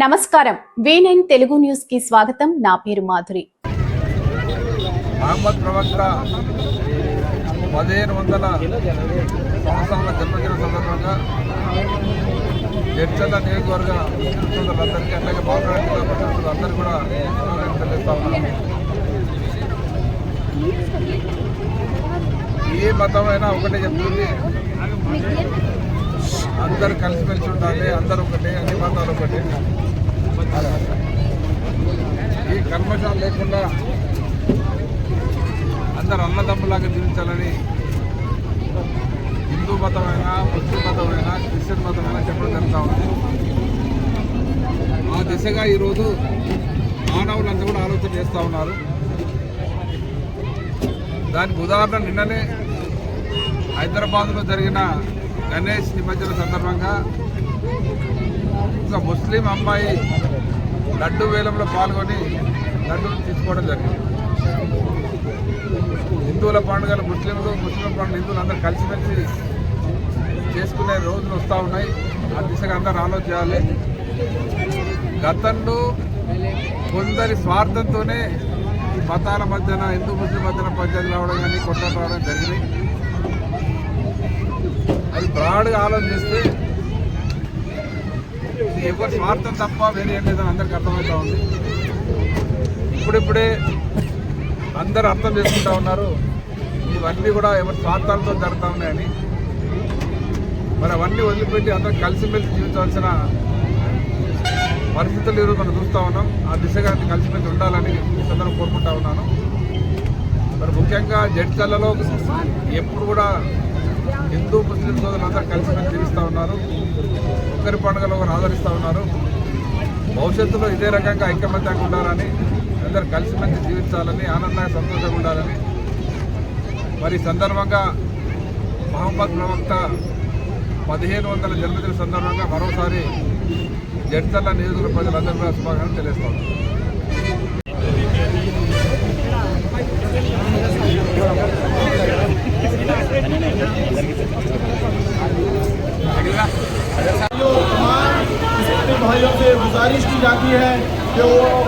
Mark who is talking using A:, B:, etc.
A: నమస్కారం. V nine Telugu న్యూస్కి స్వాగతం. నా పేరు మాధురి.
B: మహమ్మద్ ప్రవక్త పదిహేను వందల సంవత్సరాల జన్మదిన సందర్భంగా జడ్చల్ల నియోజకవర్గ సోదరులందరికీ అలాగే బాలరాజు జిల్లా ప్రతినిధులందరూ కూడా శుభాకాంక్షలు తెలియజేస్తా ఉన్నాను. ఏ మతమైనా ఒకటే చెప్తుంది. అందరూ కలిసిమెలిసి ఉండాలి అందరూ ఒకటే అన్ని మతాలు ఒకటే. ఈ కర్మశాల లేకుండా అందరు అన్నదమ్ములాగా జీవించాలని హిందూ మతమైనా ముస్లిం మతమైనా క్రిస్టియన్ మతమైనా చెప్పడం జరుగుతూ ఉంది. ఆ దిశగా ఈరోజు మానవులంతా కూడా ఆలోచన చేస్తూ ఉన్నారు. దానికి ఉదాహరణ నిన్ననే హైదరాబాద్లో జరిగిన గణేష్ నిమజ్జన సందర్భంగా ఒక ముస్లిం అమ్మాయి లడ్డు వేలంలో పాల్గొని లడ్డూలు తీసుకోవడం జరిగింది. హిందువుల పండుగలు ముస్లింలు ముస్లిం పండుగ హిందువులు అందరూ కలిసిమెలిసి చేసుకునే రోజులు వస్తూ ఉన్నాయి. ఆ దిశగా అందరూ ఆలోచన చేయాలి గతంలో కొందరి స్వార్థంతోనే ఈ మతాల మధ్యన హిందూ ముస్లిం మధ్యన పంచాయతీ రావడం కానీ కొట్టడం రావడం జరిగింది అది బ్రాడ్గా ఆలోచిస్తే ఎవరి స్వార్థం తప్ప వేరే ఏం లేదని అందరికీ అర్థమవుతా ఉంది. ఇప్పుడిప్పుడే అందరూ అర్థం చేసుకుంటా ఉన్నారు. ఇవన్నీ కూడా ఎవరి స్వార్థాలతో జరుగుతూ ఉన్నాయని. మరి అవన్నీ వదిలిపెట్టి అందరూ కలిసిమెలిసి జీవించాల్సిన పరిస్థితులు ఈరోజు మనం చూస్తూ ఉన్నాం. ఆ దిశగా కలిసిమెలిసి ఉండాలని ఈ సందర్భం కోరుకుంటా ఉన్నాను. మరి ముఖ్యంగా జడ్జలలో ఎప్పుడు కూడా హిందూ ముస్లిం కలిసి కలిసిమెలిసి జీవిస్తూ ఉన్నారు. ఒకరి పండుగలు ఒకరు ఆదరిస్తూ ఉన్నారు. భవిష్యత్తులో ఇదే రకంగా ఐక్యమత్యంగా ఉండాలని అందరూ కలిసిమెలిసి జీవించాలని ఆనందంగా సంతోషంగా ఉండాలని. మరి సందర్భంగా మహమ్మద్ ప్రవక్త పదిహేను వందల జన్మదిన సందర్భంగా మరోసారి జడ్చల్ల నియోజకవర్గ ప్రజలందరూ కూడా శుభాకాంక్షలు తెలియస్తాం
C: Thank you. है कि वो